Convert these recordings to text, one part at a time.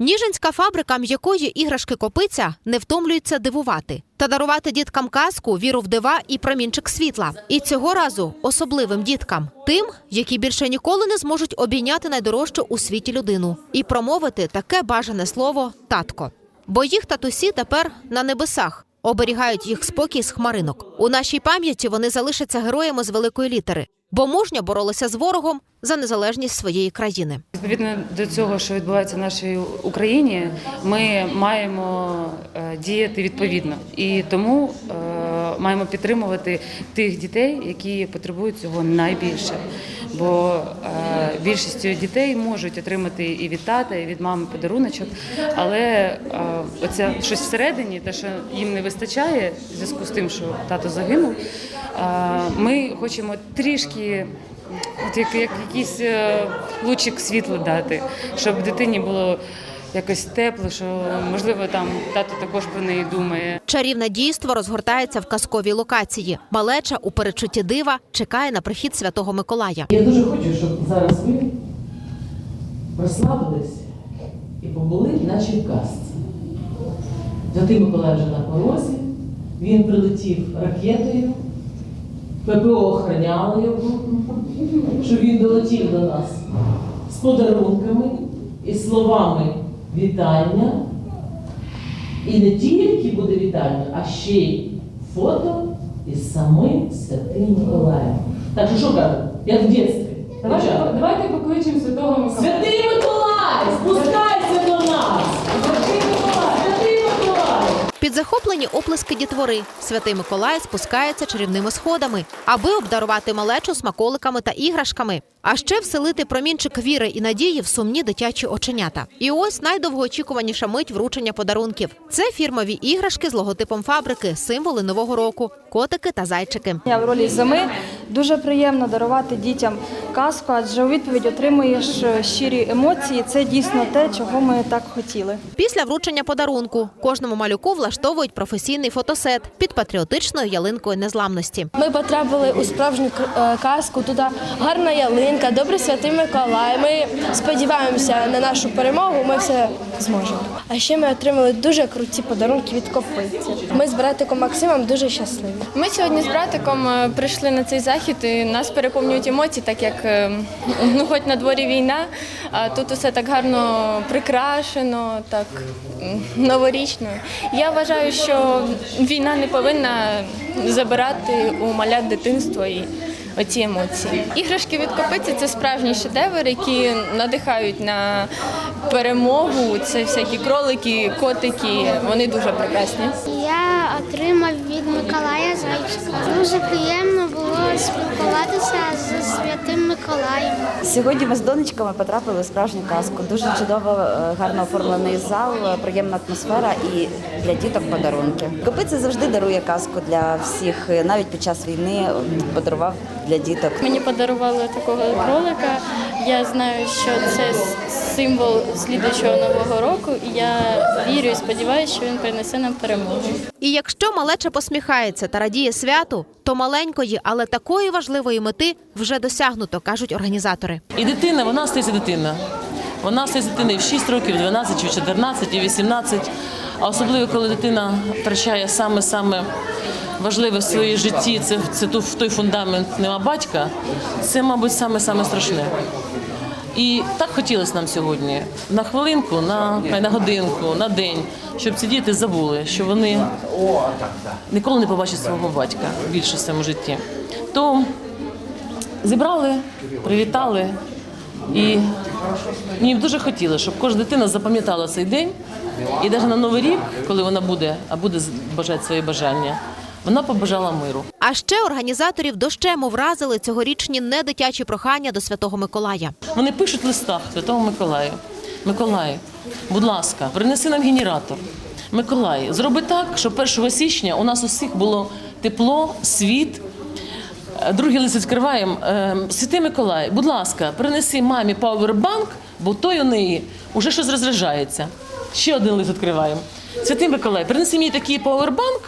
Ніжинська фабрика м'якої іграшки копиця не втомлюється дивувати та дарувати діткам казку, віру в дива і промінчик світла. І цього разу особливим діткам, тим, які більше ніколи не зможуть обійняти найдорожчу у світі людину і промовити таке бажане слово татко. Бо їх татусі тепер на небесах. Оберігають їх спокій з хмаринок. У нашій пам'яті вони залишаться героями з великої літери, бо мужньо боролися з ворогом за незалежність своєї країни. Відповідно до цього, що відбувається в нашій Україні, ми маємо е, діяти відповідно і тому е, маємо підтримувати тих дітей, які потребують цього найбільше. Бо е, більшістю дітей можуть отримати і від тата, і від мами подаруночок, але е, оце щось всередині, те, що їм не вистачає, в зв'язку з тим, що тато загинув. е, Ми хочемо трішки От як, як якийсь лучик світла дати, щоб дитині було якось тепло, що можливо там тато також про неї думає. Чарівне дійство розгортається в казковій локації. Малеча у передчутті дива чекає на прихід святого Миколая. Я дуже хочу, щоб зараз ви розслабились і побули, наче в казці. Святий Миколай вже на порозі, він прилетів ракетою, ППО охраняло його, щоб він долетів до нас з подарунками і словами вітання. І не тільки буде вітання, а ще й фото із самим Святим Миколаєм. Так що що кажуть? Як в дитинстві. Давайте, давайте покличемо Святого Миколая. Святий Миколай! Спускайся захоплені оплески дітвори святий Миколай спускається чарівними сходами, аби обдарувати малечу смаколиками та іграшками, а ще вселити промінчик віри і надії в сумні дитячі оченята. І ось найдовгоочікуваніша мить вручення подарунків. Це фірмові іграшки з логотипом фабрики, символи нового року, котики та зайчики. В ролі зими дуже приємно дарувати дітям казку, адже у відповідь отримуєш е, щирі емоції. Це дійсно те, чого ми так хотіли. Після вручення подарунку кожному малюку влаштовують професійний фотосет під патріотичною ялинкою незламності. Ми потрапили у справжню е, казку. Тут гарна ялинка, добрий святий Миколай. Ми сподіваємося на нашу перемогу. Ми все зможемо. А ще ми отримали дуже круті подарунки від копиці. Ми з братиком Максимом дуже щасливі. Ми сьогодні з братиком е, прийшли на цей захід і нас переповнюють емоції, так як ну, хоч на дворі війна, а тут усе так гарно прикрашено, так новорічно. Я вважаю, що війна не повинна забирати у малят дитинство і оці емоції. Іграшки від копиці це справжній шедевр, які надихають на перемогу. Це всякі кролики, котики. Вони дуже прекрасні. Я отримав від Миколая зайчика. Дуже приємно було спілкуватися з святим Миколаєм. Сьогодні ми з донечками потрапили в справжню казку. Дуже чудово, е, гарно оформлений зал, е, приємна атмосфера і для діток подарунки. Копиця завжди дарує казку для всіх. е, Навіть під час війни подарував для діток. Мені подарували такого кролика. Я знаю, що це символ слідуючого нового року, і я вірю і сподіваюся, що він принесе нам перемогу. І якщо малеча посміхається та радіє святу, то маленької, але такої важливої мети вже досягнуто, кажуть організатори. І дитина, вона стається дитина. Вона стається дитиною в 6 років, в 12, чи в 14, і 18. А особливо, коли дитина втрачає саме-саме важливе в своїй житті, це, це ту- в той фундамент нема батька, це, мабуть, саме-саме страшне. І так хотілося нам сьогодні на хвилинку, на, на годинку, на день, щоб ці діти забули, що вони ніколи не побачать свого батька більше в своєму житті. То зібрали, привітали. І мені б дуже хотілося, щоб кожна дитина запам'ятала цей день. І навіть на Новий рік, коли вона буде, а буде бажати свої бажання, вона побажала миру. А ще організаторів дощему вразили цьогорічні недитячі прохання до святого Миколая. Вони пишуть в листах Святому Миколаю. Миколай, будь ласка, принеси нам генератор. Миколай, зроби так, щоб 1 січня у нас усіх було тепло, світ. Е, Другий лист відкриваємо. Е, Святий Миколай, будь ласка, принеси мамі пауербанк, бо той у неї уже щось розряджається. Ще один лист відкриваємо. Святий Миколай, принеси мені такий пауербанк,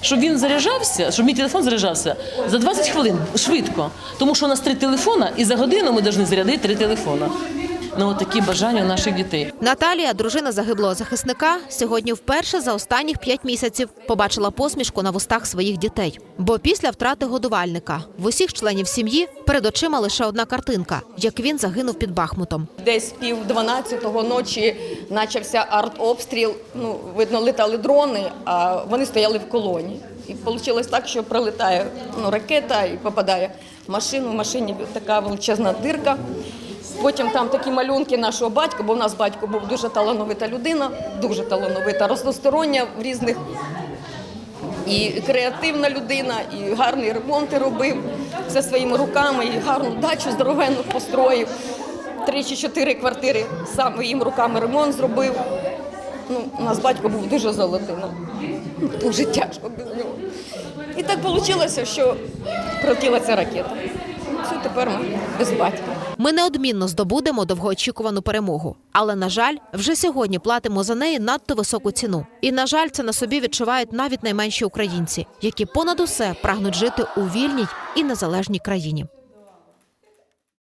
щоб він заряджався, щоб мій телефон заряджався за 20 хвилин швидко. Тому що у нас три телефона, і за годину ми повинні зарядити три телефона. На такі бажання у наших дітей. Наталія, дружина загиблого захисника, сьогодні вперше за останніх п'ять місяців побачила посмішку на вустах своїх дітей. Бо після втрати годувальника в усіх членів сім'ї перед очима лише одна картинка, як він загинув під Бахмутом. Десь пів дванадцятого ночі почався артобстріл. Ну, видно, летали дрони, а вони стояли в колоні. І вийшло так, що прилетає ну, ракета і попадає в машину. В машині така величезна дирка. Потім там такі малюнки нашого батька, бо в нас батько був дуже талановита людина, дуже талановита, разностороння в різних і креативна людина, і гарні ремонти робив все своїми руками, і гарну дачу здоровенну построїв. Три чи чотири квартири сам своїми руками ремонт зробив. Ну, у нас батько був дуже золотий, ну, дуже тяжко без нього. І так вийшло, що прилетіла ця ракета. Все, тепер ми без батька. Ми неодмінно здобудемо довгоочікувану перемогу. Але, на жаль, вже сьогодні платимо за неї надто високу ціну. І, на жаль, це на собі відчувають навіть найменші українці, які понад усе прагнуть жити у вільній і незалежній країні.